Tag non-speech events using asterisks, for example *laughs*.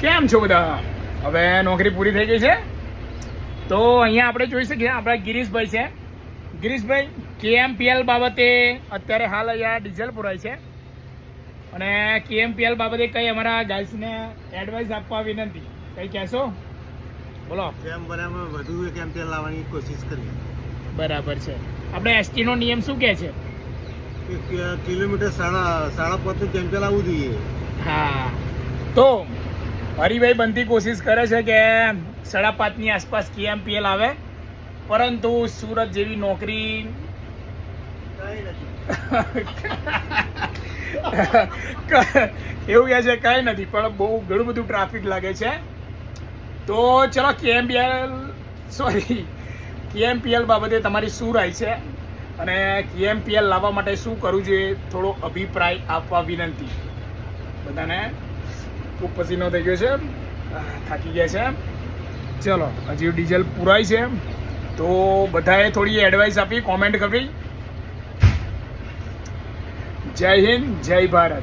કેમ છો બધા? હવે નોકરી પૂરી થઈ ગઈ છે. તો અહીંયા આપણે જોઈ શકીએ આપણા ગિરીશભાઈ છે. ગિરીશભાઈ કેએમપીએલ બાબતે અત્યારે હાલ અહીંયા ડીઝલ પુરાય છે. અને કેએમપીએલ બાબતે કઈ અમારા ગાઈસને એડવાઇસ આપવા વિનંતી? કઈ કહેશો? બોલો. કેમ બરાબર? વધુ કેમ લાવવાની કોશિશ કરીએ. બરાબર છે. આપણે એસટી નો નિયમ શું કહે છે? કિલોમીટર સાડા સાડા પાંચ કેમ આવવું જોઈએ. હા. તો હરિભાઈ બનતી કોશિશ કરે છે કે સાડા પાંચની આસપાસ કેએમપીએલ આવે? પરંતુ સુરત જેવી નોકરી *laughs* એવું કહે છે કાંઈ નથી, પણ બહુ ઘણું બધું ટ્રાફિક લાગે છે. તો ચલો કેએમપીએલ સોરી કેએમપીએલ બાબતે તમારી શું રાય છે? અને કેએમપીએલ લાવવા માટે શું કરવું જોઈએ? થોડો અભિપ્રાય આપવા વિનંતી. બધાને ખૂબ પસીનો થઈ ગયો છે. થાકી ગયા છે. ચલો, હજી ડીઝલ પુરાય છે. તો બધાએ થોડી એડવાઇસ આપી કોમેન્ટ કરી. જય હિન્દ, જય ભારત.